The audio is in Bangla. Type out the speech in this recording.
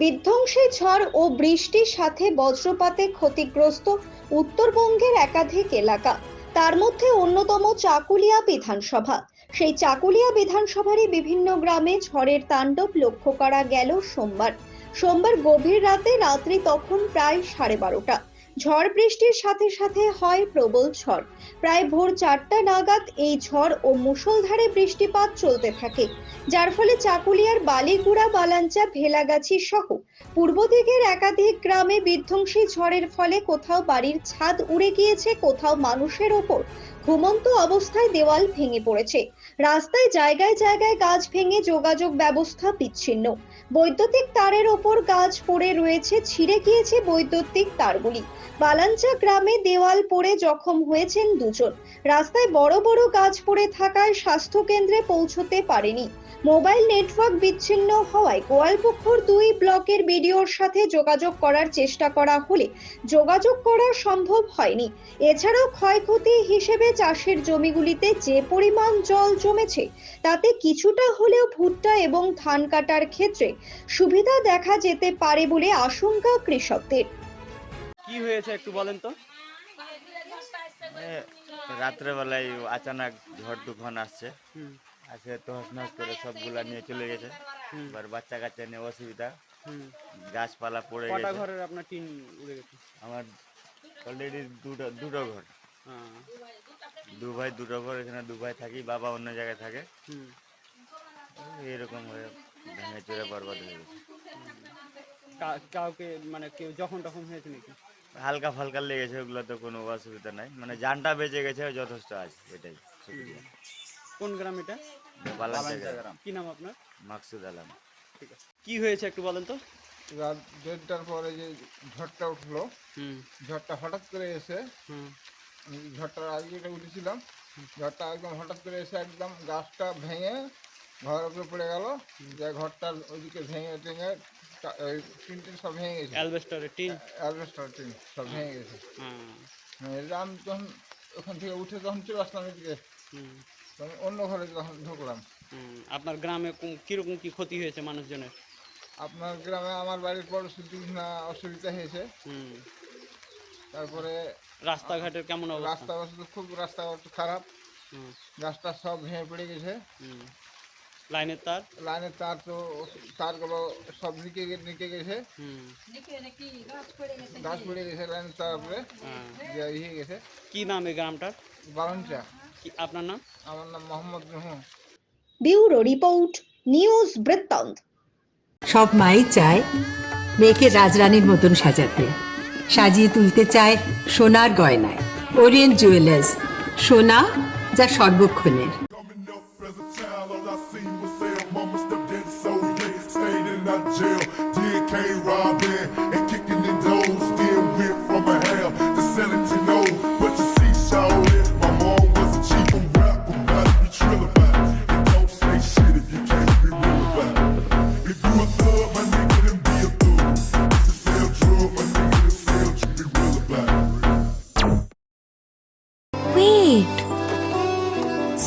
বিধ্বংসী ঝড় ও বৃষ্টির সাথে বজ্রপাতে ক্ষতিগ্রস্ত উত্তরবঙ্গের একাধিক এলাকা। তার মধ্যে অন্যতম চাকুলিয়া বিধানসভা। সেই চাকুলিয়া বিধানসভারই বিভিন্ন গ্রামে ঝড়ের তাণ্ডব লক্ষ্য করা গেল সোমবার। সোমবার গভীর রাতে রাত্রি তখন প্রায় সাড়ে বারোটা। ঝড় বৃষ্টির সাথে সাথে হয় প্রবল ঝড়। প্রায় ভোর চারটা নাগাদ এই ঝড় ও মুষলধারে বৃষ্টিপাত চলতে থাকে, যার ফলে চাকুলিয়ার বালিগুড়া বালাঞ্চা ভেলাগাছি সহ পূর্ব দিকের একাধিক গ্রামে বিধ্বংসী ঝড়ের ফলে কোথাও বাড়ির ছাদ উড়ে গিয়েছে, কোথাও মানুষের ওপর ঘুমন্ত অবস্থায় দেওয়াল ভেঙে পড়েছে। রাস্তায় জায়গায় জায়গায় গাছ ভেঙে যোগাযোগ ব্যবস্থা বিচ্ছিন্ন। বৈদ্যুতিক তারের ওপর গাছ পড়ে রয়েছে, ছিঁড়ে গিয়েছে বৈদ্যুতিক তারগুলি। বালাঞ্চা গ্রামে দেওয়াল পড়ে জখম হয়েছেন দুজন। রাস্তায় বড় বড় গাছ পড়ে থাকায় স্বাস্থ্য কেন্দ্রে পৌঁছতে পারেনি। মোবাইল নেটওয়ার্ক বিচ্ছিন্ন হওয়ায় গোয়ালপুকুর দুই ব্লকের বিডিওর সাথে যোগাযোগ করার চেষ্টা করা হলে যোগাযোগ করা সম্ভব হয়নি। এছাড়াও ক্ষয়ক্ষতি হিসেবে চাষের জমিগুলিতে যে পরিমাণ জল জমেছে, তাতে কিছুটা হলেও ভুট্টা এবং ধান কাটার ক্ষেত্রে সুবিধা দেখা যেতে পারে বলে আশঙ্কা কৃষকদের। কি হয়েছে একটু বলেন তো? রাত্রেবেলায় আচানক ঝড় তুফান আসছে। আসে তহস নহস করে সবগুলা নিয়ে চলে গেছে। এবার বাচ্চা কাচ্চা নিয়ে অসুবিধা। গাছপালা পড়ে গেছে। ঘরের আপনার টিন উড়ে গেছে? আমার অলরেডি দুটো দুটো ঘর। হ্যাঁ। দু ভাই দুটো ঘর এখানে দু ভাই থাকি বাবা অন্য জায়গায় থাকে। এরকম হয়ে ভেঙে চুরে বরবাদ হয়ে গেছে। কাউকে মানে কেউ যখন তখন হয়েছে নাকি? হালকা ফালকা লেগেছে ওগুলো তো কোনো অসুবিধা নাই। মানে জানটা বেঁচে গেছে যথেষ্ট আছে এটাই কোন গ্রাম এটা? কি নাম আপনার? মাকসুদ আলম। ঠিক আছে। কি হয়েছে একটু বলেন তো। রাত দেড়টার পরে যে ঝড়টা উঠল হুম। ঝড়টা হঠাৎ করে এসে হুম। ঝড়টার আগে এটা উঠেছিলাম ঝড়টা একদম হঠাৎ করে এসে একদম গাছটা ভেঙে ঘরের উপরে পড়ে গেল যে ঘরটার ওইদিকে ভেঙে টেঙে টিন টিন সব ভেঙে গেছে। অ্যালবেস্টারের টিন? অ্যালবেস্টার টিন সব ভেঙে গেছে। হ্যাঁ। হ্যাঁ, আমি তখন ওখান থেকে উঠে যখন চলে আসলাম এদিকে তখন অন্য ঘরে যখন ঢুকলাম। আপনার গ্রামে কীরকম কি ক্ষতি হয়েছে মানুষজনের? আপনার গ্রামে আমার বাড়ির পরিস্থিতি না অসুবিধা হয়েছে। হুম। তারপরে রাস্তাঘাটের কেমন অবস্থা? রাস্তা অবস্থা খুব রাস্তাঘাট খারাপ। হুম। গাছটা সব ভেঙে পড়ে গেছে। হুম। লাইনের তার? লাইনের তার তো তারগুলো সব নিকে নিকে গেছে। হুম। গাছ পড়ে গেছে লাইনের তার উপরে। হ্যাঁ। ইয়ে গেছে। কি নাম এই গ্রামটার? বালনটা আপনার নাম? আমার নাম Mohammad Nuhu. Bureau report news বৃত্তান্ত। সব মাই চায় মেয়েকে রাজরানীর মতন সাজাতে। সাজিয়ে তুলতে চায় সোনার গয়নায়। ওরিয়েন্ট জুয়েলার্স সোনা যা সর্বক্ষণের। I seen was sell. Mama stepped in, so yeah, stayed in that jail. Did robbing and kicking in doors. Still went from a hell to selling to know. But you see, shawty, my mom was a chief of rap. About to be trill about it. And don't say shit if you can't be real about it. If you a thug, my